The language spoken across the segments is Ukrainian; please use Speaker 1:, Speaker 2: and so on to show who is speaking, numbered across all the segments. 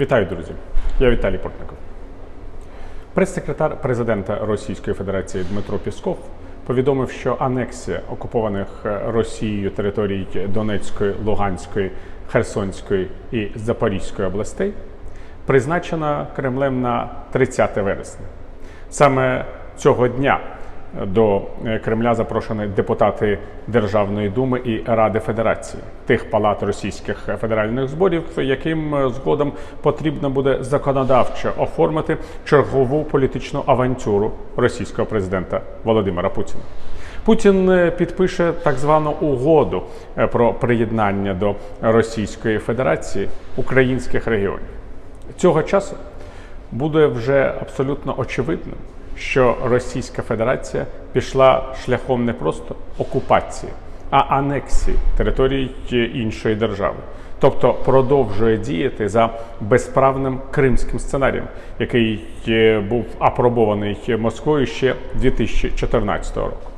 Speaker 1: Вітаю, друзі! Я Віталій Портников. Прес-секретар президента Російської Федерації Дмитро Пісков повідомив, що анексія окупованих е, Росією територій Донецької, Луганської, Херсонської і Запорізької областей призначена Кремлем на 30 вересня. Саме цього дня до е, Кремля запрошені депутати Державної думи і Ради Федерації тих палат російських федеральних зборів, яким е, згодом потрібно буде законодавчо оформити чергову політичну авантюру російського президента Володимира Путіна. Путін е, підпише так звану угоду про приєднання до Російської Федерації українських регіонів. Цього часу буде вже абсолютно очевидним, що Російська Федерація пішла шляхом не просто окупації, а анексії території іншої держави. Тобто продовжує діяти за безправним кримським сценарієм, який е, був апробований Москвою ще 2014 року.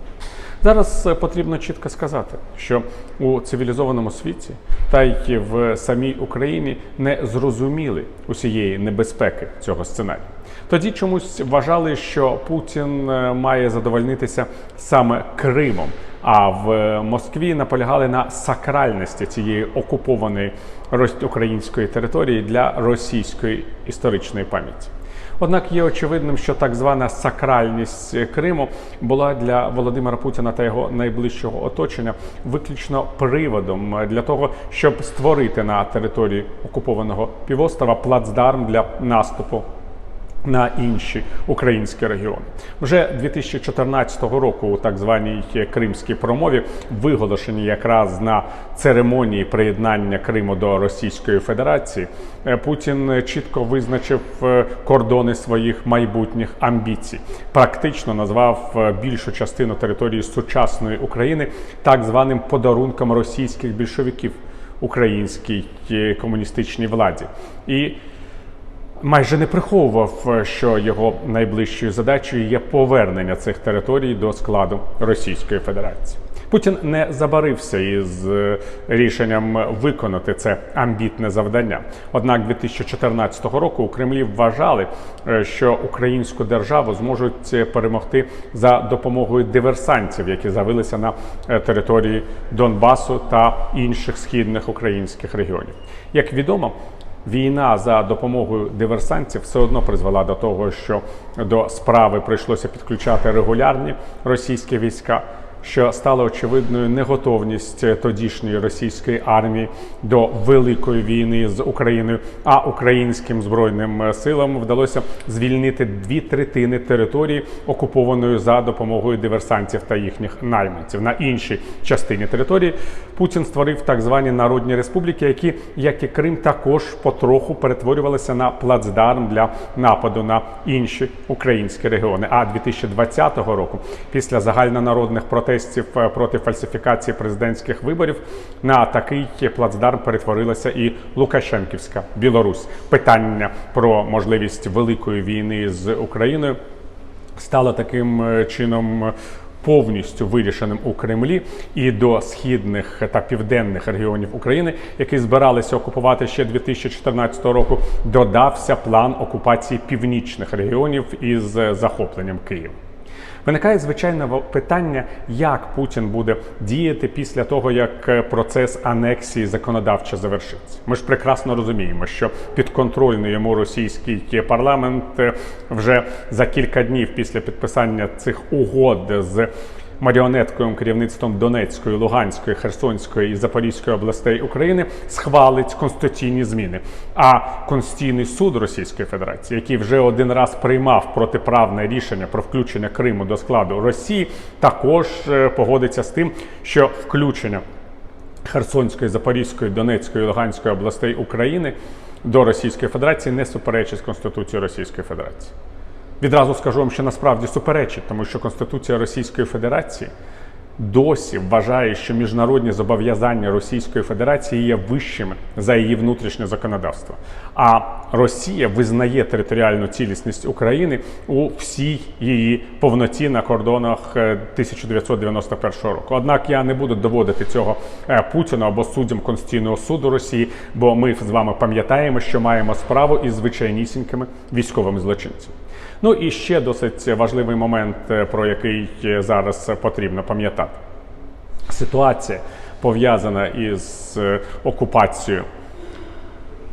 Speaker 1: Зараз е, потрібно чітко сказати, що у цивілізованому світі та й в самій Україні не зрозуміли усієї небезпеки цього сценарію. Тоді чомусь вважали, що Путін е, має задовольнитися саме Кримом. А в Москві наполягали на сакральності цієї окупованої української території для російської історичної пам'яті. Однак є очевидним, що так звана сакральність Криму була для Володимира Путіна та його найближчого оточення виключно приводом для того, щоб створити на території окупованого півострова плацдарм для наступу. На інші українські регіони вже 2014 року у так званій кримській промові, виголошені якраз на церемонії приєднання Криму до Російської Федерації, е, Путін чітко визначив е, кордони своїх майбутніх амбіцій. Практично назвав е, більшу частину території сучасної України так званим подарунком російських більшовиків українській комуністичній владі і майже не приховував, що його найближчою задачею є повернення цих територій до складу Російської Федерації. Путін не забарився із е, рішенням виконати це амбітне завдання. Однак 2014 року у Кремлі вважали, е, що українську державу зможуть е, перемогти за допомогою диверсантів, які завилися на е, території Донбасу та інших східних українських регіонів. Як відомо, Війна за допомогою диверсантів все одно призвела до того, що до справи прийшлося підключати регулярні російські війська, що стало очевидною неготовність тодішньої російської армії до великої війни з Україною. А українським збройним силам вдалося звільнити дві третини території, окупованої за допомогою диверсантів та їхніх найманців. На іншій частині території Путін створив так звані народні республіки, які, як і Крим, також потроху перетворювалися на плацдарм для нападу на інші українські регіони. А 2020 року, після загальнонародних протестів е, проти фальсифікації президентських виборів, на такий плацдарм перетворилася і Лукашенківська Білорусь. Питання про можливість великої війни з Україною стало таким е, чином. е, Повністю вирішеним у Кремлі і до східних та південних регіонів України, які збиралися окупувати ще 2014 року, додався план окупації північних регіонів із захопленням Києва. Виникає звичайно питання, як Путін буде діяти після того, як е, процес анексії законодавчо завершиться. Ми ж прекрасно розуміємо, що підконтрольний йому російський парламент е, вже за кілька днів після підписання цих угод з маріонетковим керівництвом Донецької, Луганської, Херсонської і Запорізької областей України схвалить конституційні зміни. А Конституційний суд Російської Федерації, який вже один раз приймав протиправне рішення про включення Криму до складу Росії, також е, погодиться з тим, що включення Херсонської, Запорізької, Донецької, Луганської областей України до Російської Федерації не суперечить Конституції Російської Федерації. Відразу скажу вам, що насправді суперечить, тому що Конституція Російської Федерації досі вважає, що міжнародні зобов'язання Російської Федерації є вищими за її внутрішнє законодавство. А Росія визнає територіальну цілісність України у всій її повноті на кордонах е, 1991 року. Однак я не буду доводити цього е, Путіну або суддям Конституційного суду Росії, бо ми з вами пам'ятаємо, що маємо справу із звичайнісінькими військовими злочинцями. Ну і ще досить важливий момент, е, про який е, зараз потрібно пам'ятати. Ситуація пов'язана із е, окупацією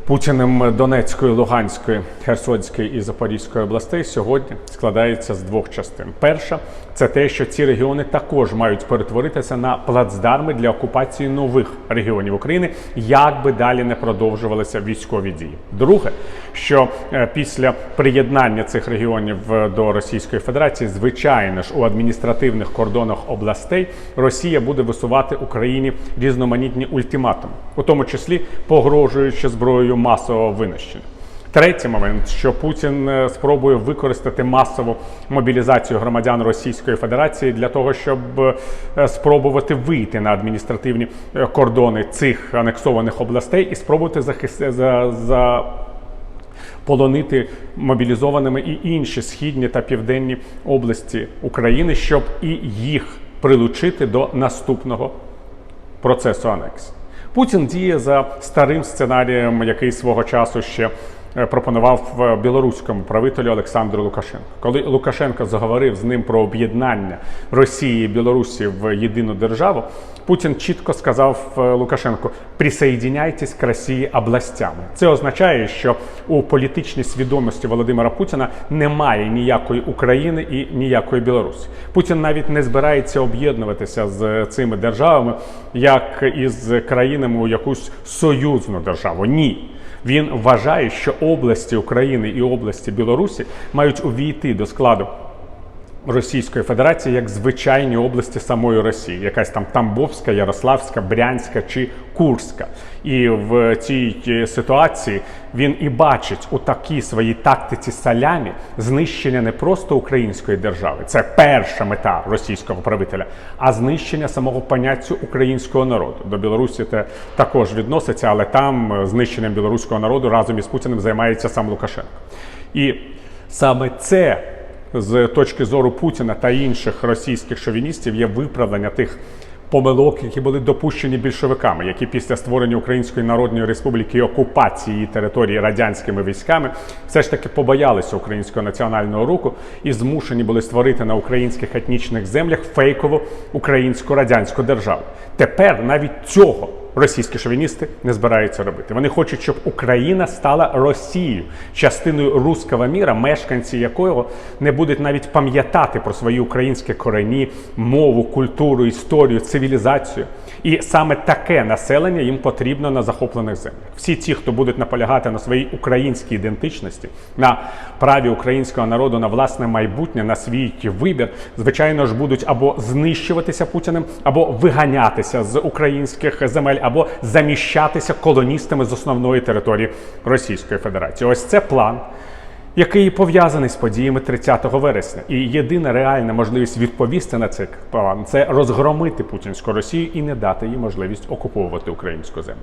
Speaker 1: Путіним Донецької, Луганської, Херсонської і Запорізької областей сьогодні складається з двох частин. Перша це те, що ці регіони також мають перетворитися на плацдарми для окупації нових регіонів України, як би далі не продовжувалися військові дії. Друге, що е, після приєднання цих регіонів е, до Російської Федерації, звичайно ж, у адміністративних кордонах областей Росія буде висувати Україні різноманітні ультиматуми, у тому числі погрожуючи зброєю масового винищення. Третій момент, що Путін е, спробує використати масову мобілізацію громадян Російської Федерації для того, щоб е, спробувати вийти на адміністративні е, кордони цих анексованих областей і спробувати захистити за, за полонити мобілізованими і інші східні та південні області України, щоб і їх прилучити до наступного процесу анексії. Путін діє за старим сценарієм, який свого часу ще пропонував е, білоруському правителю Олександру Лукашенку. Коли Лукашенко заговорив з ним про об'єднання Росії і Білорусі в єдину державу, Путін чітко сказав е, Лукашенку: присоединяйтесь к Росії областями. Це означає, що у політичній свідомості Володимира Путіна немає ніякої України і ніякої Білорусі. Путін навіть не збирається об'єднуватися з цими державами, як із країнами у якусь союзну державу. Ні. Він вважає, що області України і області Білорусі мають увійти до складу Російської Федерації як звичайні області самої Росії, якась там Тамбовська, Ярославська, Брянська чи Курська. І в цій е, ситуації він і бачить у такій своїй тактиці салямі знищення не просто української держави, це перша мета російського правителя, а знищення самого поняття українського народу. До Білорусі це також відноситься, але там е, знищенням білоруського народу разом із Путіним займається сам Лукашенко. І саме це з точки зору Путіна та інших російських шовіністів є виправлення тих помилок, які були допущені більшовиками, які після створення Української Народної Республіки і окупації території радянськими військами все ж таки побоялися українського національного руху і змушені були створити на українських етнічних землях фейкову українську радянську державу. Тепер навіть цього російські шовіністи не збираються робити. Вони хочуть, щоб Україна стала Росією, частиною руського міра, мешканці якого не будуть навіть пам'ятати про свої українські корені, мову, культуру, історію, цивілізацію. І саме таке населення їм потрібно на захоплених землях. Всі ті, хто будуть наполягати на своїй українській ідентичності, на праві українського народу на власне майбутнє, на свій вибір, звичайно ж, будуть або знищуватися путіним, або виганятися з українських земель, або заміщатися колоністами з основної території Російської Федерації. Ось це план. Який пов'язаний з подіями 30 вересня, і єдина реальна можливість відповісти на цей план це розгромити путінську Росію і не дати їй можливість окуповувати українську землю.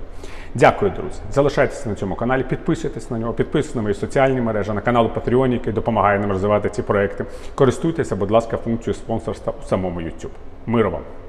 Speaker 1: Дякую, друзі. Залишайтеся на цьому каналі, підписуйтесь на нього, підписуйтесь на мої соціальні мережі, на канал Patreon, який допомагає нам розвивати ці проекти. Користуйтеся, будь ласка, функцією спонсорства у самому YouTube. Миру вам!